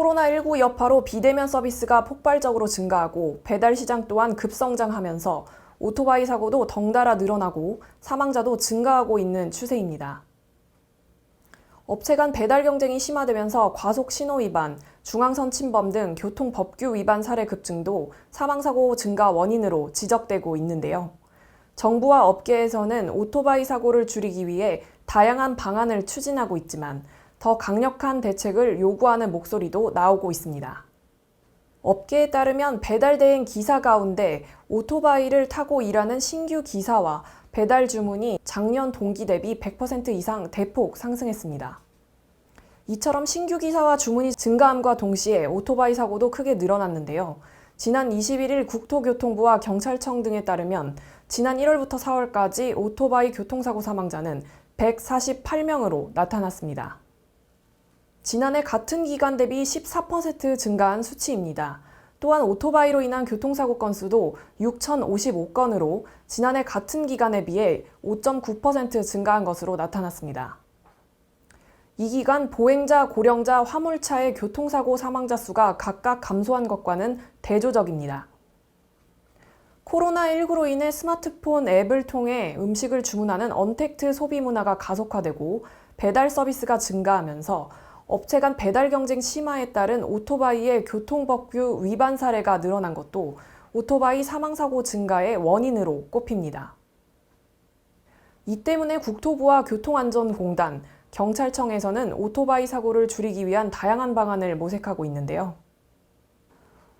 코로나19 여파로 비대면 서비스가 폭발적으로 증가하고 배달 시장 또한 급성장하면서 오토바이 사고도 덩달아 늘어나고 사망자도 증가하고 있는 추세입니다. 업체 간 배달 경쟁이 심화되면서 과속 신호 위반, 중앙선 침범 등 교통 법규 위반 사례 급증도 사망사고 증가 원인으로 지적되고 있는데요. 정부와 업계에서는 오토바이 사고를 줄이기 위해 다양한 방안을 추진하고 있지만 더 강력한 대책을 요구하는 목소리도 나오고 있습니다. 업계에 따르면 배달 대행 기사 가운데 오토바이를 타고 일하는 신규 기사와 배달 주문이 작년 동기 대비 100% 이상 대폭 상승했습니다. 이처럼 신규 기사와 주문이 증가함과 동시에 오토바이 사고도 크게 늘어났는데요. 지난 21일 국토교통부와 경찰청 등에 따르면 지난 1월부터 4월까지 오토바이 교통사고 사망자는 148명으로 나타났습니다. 지난해 같은 기간 대비 14% 증가한 수치입니다. 또한 오토바이로 인한 교통사고 건수도 6,055건으로 지난해 같은 기간에 비해 5.9% 증가한 것으로 나타났습니다. 이 기간 보행자, 고령자, 화물차의 교통사고 사망자 수가 각각 감소한 것과는 대조적입니다. 코로나19로 인해 스마트폰 앱을 통해 음식을 주문하는 언택트 소비 문화가 가속화되고 배달 서비스가 증가하면서 업체 간 배달 경쟁 심화에 따른 오토바이의 교통법규 위반 사례가 늘어난 것도 오토바이 사망사고 증가의 원인으로 꼽힙니다. 이 때문에 국토부와 교통안전공단, 경찰청에서는 오토바이 사고를 줄이기 위한 다양한 방안을 모색하고 있는데요.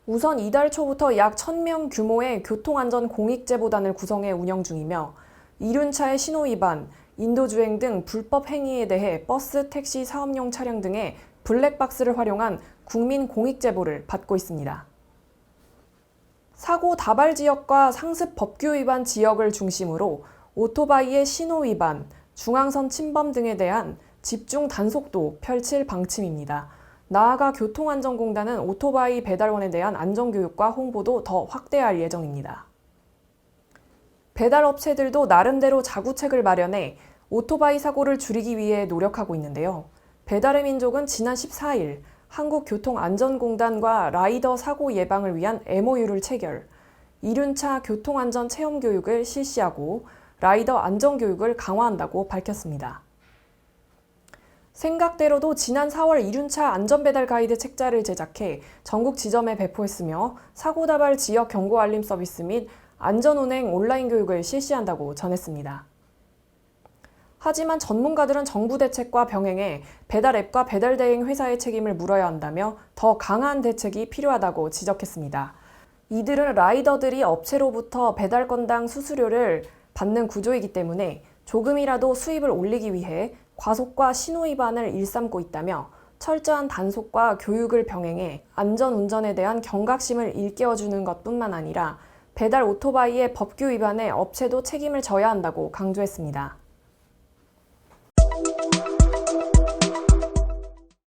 우선 이달 초부터 약 1000명 규모의 교통안전 공익제보단을 구성해 운영 중이며 이륜차의 신호 위반, 인도주행 등 불법 행위에 대해 버스, 택시, 사업용 차량 등의 블랙박스를 활용한 국민 공익 제보를 받고 있습니다. 사고 다발 지역과 상습 법규 위반 지역을 중심으로 오토바이의 신호 위반, 중앙선 침범 등에 대한 집중 단속도 펼칠 방침입니다. 나아가 교통안전공단은 오토바이 배달원에 대한 안전교육과 홍보도 더 확대할 예정입니다. 배달업체들도 나름대로 자구책을 마련해 오토바이 사고를 줄이기 위해 노력하고 있는데요. 배달의 민족은 지난 14일 한국교통안전공단과 라이더 사고 예방을 위한 MOU를 체결, 이륜차 교통안전 체험 교육을 실시하고 라이더 안전 교육을 강화한다고 밝혔습니다. 생각대로도 지난 4월 이륜차 안전배달 가이드 책자를 제작해 전국 지점에 배포했으며 사고다발 지역 경고 알림 서비스 및 안전운행 온라인 교육을 실시한다고 전했습니다. 하지만 전문가들은 정부 대책과 병행해 배달 앱과 배달 대행 회사의 책임을 물어야 한다며 더 강한 대책이 필요하다고 지적했습니다. 이들은 라이더들이 업체로부터 배달 건당 수수료를 받는 구조이기 때문에 조금이라도 수입을 올리기 위해 과속과 신호 위반을 일삼고 있다며 철저한 단속과 교육을 병행해 안전 운전에 대한 경각심을 일깨워주는 것뿐만 아니라 배달 오토바이의 법규 위반에 업체도 책임을 져야 한다고 강조했습니다.